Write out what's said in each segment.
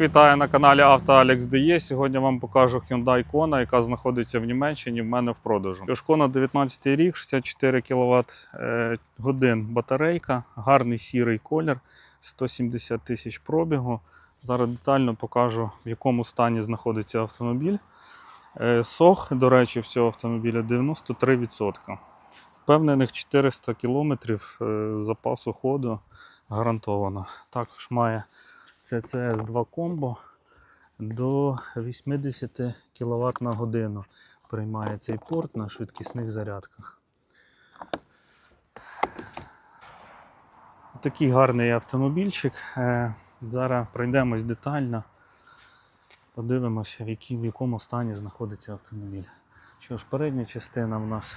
Вітаю на каналі Авто Alex DE. Сьогодні вам покажу Hyundai Kona, яка знаходиться в Німеччині. В мене в продажу. Kona 19 рік, 64 кВт е, годин батарейка, гарний сірий колір, 170 тисяч пробігу. Зараз детально покажу, в якому стані знаходиться автомобіль. Е, Сох, до речі, всього автомобіля 93%. Впевнених 400 км запасу ходу гарантовано. Також має CCS 2 комбо до 80 кВт на годину приймає цей порт на швидкісних зарядках. Такий гарний автомобільчик. Е, Зараз пройдемось детально, подивимося, в, якій, в якому стані знаходиться автомобіль. Що ж, передня частина в нас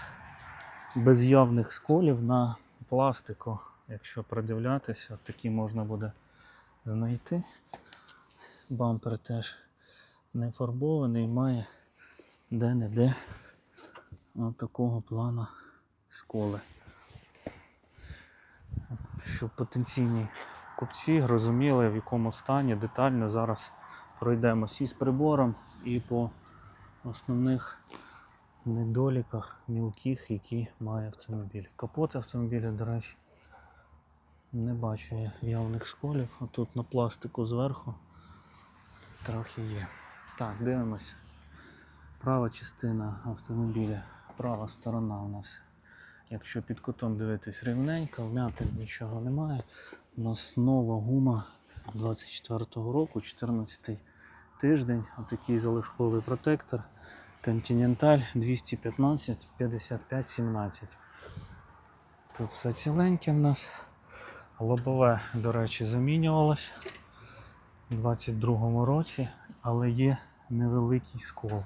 без явних сколів на пластику. Якщо придивлятися, такі можна буде знайти. Бампер теж не фарбований, має де-не-де от такого плану сколи. Щоб потенційні купці розуміли, в якому стані детально зараз пройдемось із прибором і по основних недоліках мілких, які має автомобіль. Капот автомобіля, до речі, не бачу явних сколів. А тут на пластику зверху трохи є. Так, дивимося. Права частина автомобіля, права сторона у нас. Якщо під кутом дивитись рівненько, вмятин нічого немає. У нас нова гума 24-го року, 14 й тиждень. Отакий залишковий протектор. Continental 215 55 17. Тут все ціленьке в нас. Лобове, до речі, замінювалось у 22-му році, але є невеликий скол.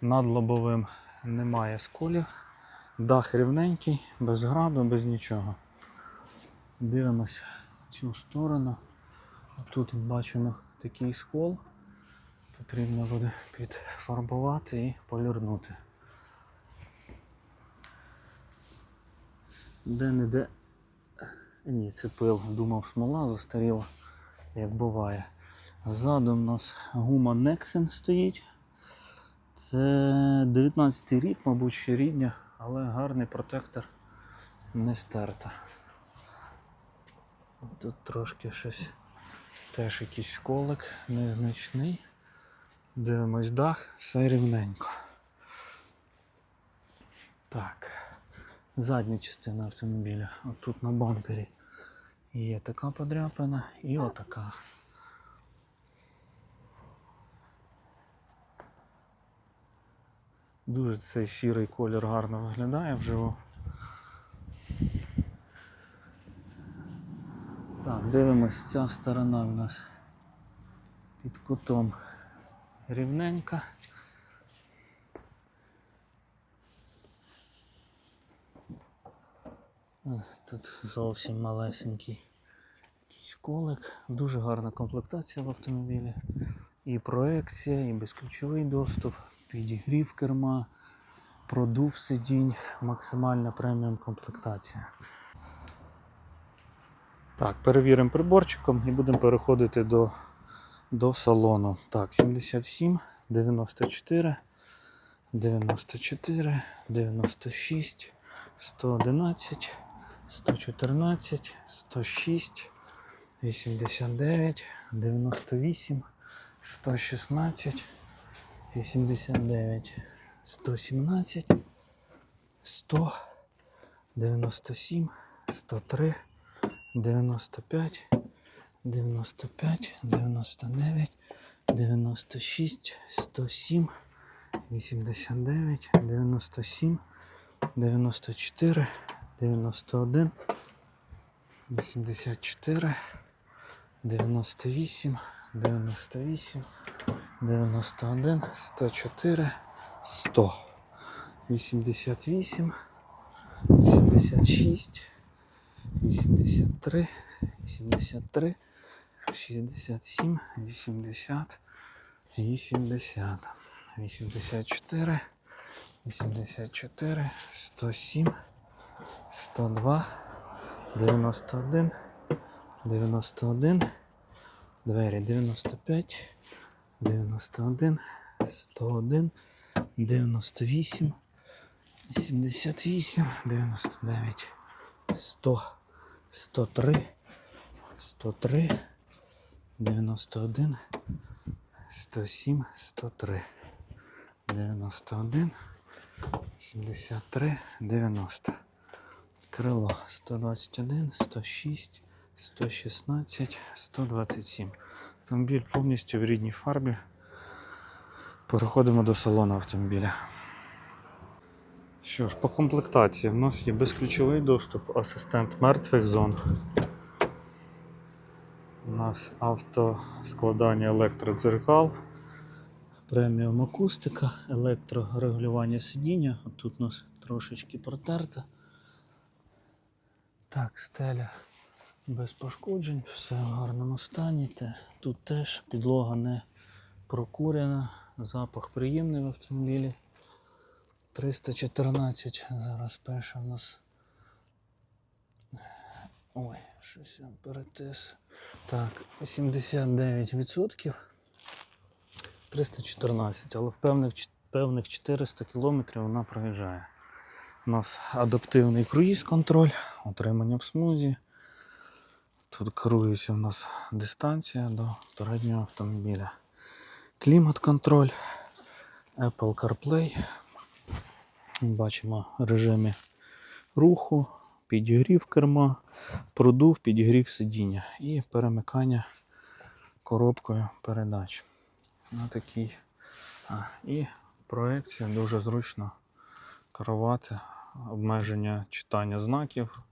Над лобовим немає сколів. Дах рівненький, без граду, без нічого. Дивимось цю сторону. Тут бачимо такий скол. Потрібно буде підфарбувати і полірнути. Де-не-де ні, це пил. Думав, смола застаріла, як буває. Ззаду у нас гума Nexen стоїть. Це 19 рік, мабуть, ще рідня, але гарний протектор не стерта. Тут трошки щось теж якийсь сколик незначний. Дивимось дах, все рівненько. Так. Задня частина автомобіля. Отут на бампері є така подряпина і отака. Дуже цей сірий колір гарно виглядає вживу. Так, дивимось, ця сторона в нас під кутом рівненька. Тут зовсім малесенький колик. Дуже гарна комплектація в автомобілі. І проекція, і безключовий доступ, підігрів керма, продув сидінь, максимальна преміум комплектація. Так, перевіримо приборчиком і будемо переходити до, до салону. Так, 77, 94, 94, 96, 111. 114, 106, 89, 98, 116, 89, 117, 100, 97, 103, 95, 95, 99, 96, 107, 89, 97, 94, 91, 84, 98, 98, 91, 104, 100, 88, 86, 83, 83, 67, 80, 80, 84, 84, 107, 102, 91, 91, Двері 95, 91, 101, 98, 88, 99, 100, 103, 103, 91, 107, 103, 91, 73, 90. Крило 121, 106, 116, 127. Автомобіль повністю в рідній фарбі. Переходимо до салону автомобіля. Що ж, по комплектації в нас є безключовий доступ, асистент мертвих зон. У нас автоскладання електродзеркал, преміум акустика, електрорегулювання сидіння. От Тут у нас трошечки протерто. Так, стеля без пошкоджень, все в гарному стані. Тут теж підлога не прокурена, запах приємний в автомобілі. 314 зараз перша в нас. Ой, щось я перетис. Так, 79%. 314, але в певних, певних 400 кілометрів вона проїжджає. У нас адаптивний круїз-контроль, отримання в смузі. Тут керується у нас дистанція до переднього автомобіля. Клімат-контроль, Apple CarPlay. Бачимо режими руху, підігрів керма, продув, підігрів сидіння і перемикання коробкою передач. На такий. А, і проекція дуже зручно керувати, обмеження читання знаків,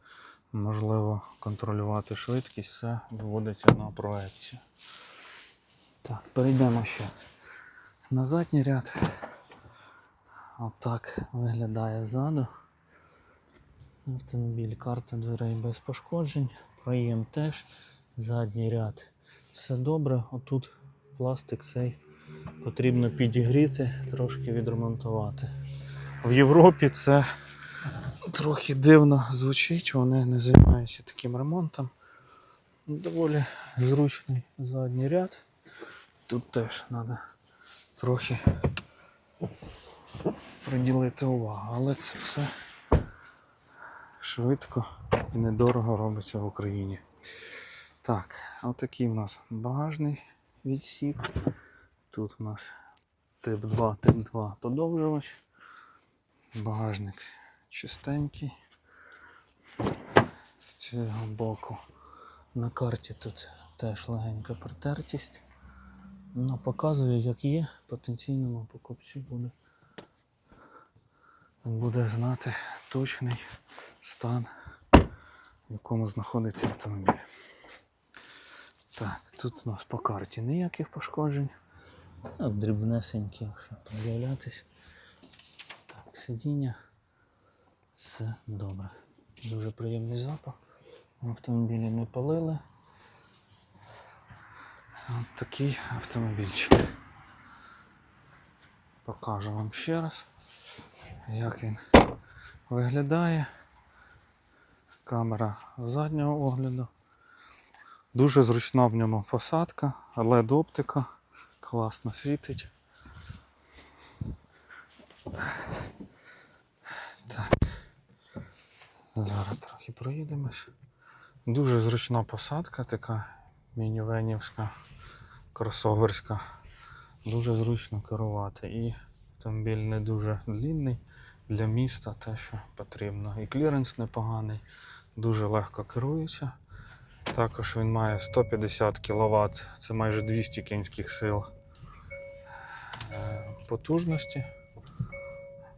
можливо контролювати швидкість, все виводиться на проекцію. Так, перейдемо ще на задній ряд. Отак виглядає ззаду. Автомобіль, карта дверей без пошкоджень, проєм теж, задній ряд. Все добре. Отут пластик цей потрібно підігріти, трошки відремонтувати. В Європі це трохи дивно звучить, вони не займаються таким ремонтом. Доволі зручний задній ряд. Тут теж треба трохи приділити увагу, але це все швидко і недорого робиться в Україні. Так, отакий у нас багажний відсік. Тут у нас тип 2, тип 2 подовжувач. Багажник чистенький. З цього боку на карті тут теж легенька протертість. Ну, показую, як є, потенційному покупцю буде, буде знати точний стан, в якому знаходиться автомобіль. Так, тут у нас по карті ніяких пошкоджень. А дрібнесенькі, якщо подивлятись. Так, сидіння. Все добре. Дуже приємний запах. Автомобілі не палили. От такий автомобільчик. Покажу вам ще раз, як він виглядає. Камера заднього огляду. Дуже зручна в ньому посадка, led оптика, класно світить. Так. Зараз трохи проїдемось. Дуже зручна посадка, така мінівенівська, кросоверська. Дуже зручно керувати. І автомобіль не дуже длінний для міста, те, що потрібно. І кліренс непоганий, дуже легко керується. Також він має 150 кВт, це майже 200 кінських сил е, потужності.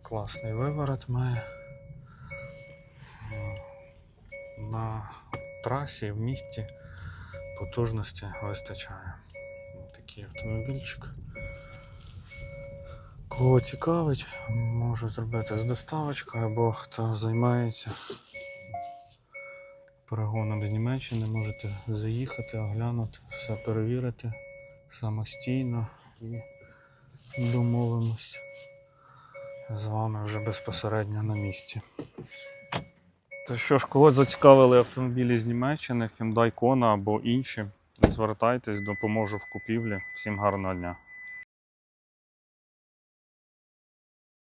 Класний виворот має. На трасі в місті потужності вистачає. Такий автомобільчик. Кого цікавить, можу зробити з доставочкою або хто займається перегоном з Німеччини, можете заїхати, оглянути, все перевірити самостійно і домовимось з вами вже безпосередньо на місці. То що ж, кого зацікавили автомобілі з Німеччини, Hyundai Kona або інші, Звертайтесь, допоможу в купівлі. Всім гарного дня.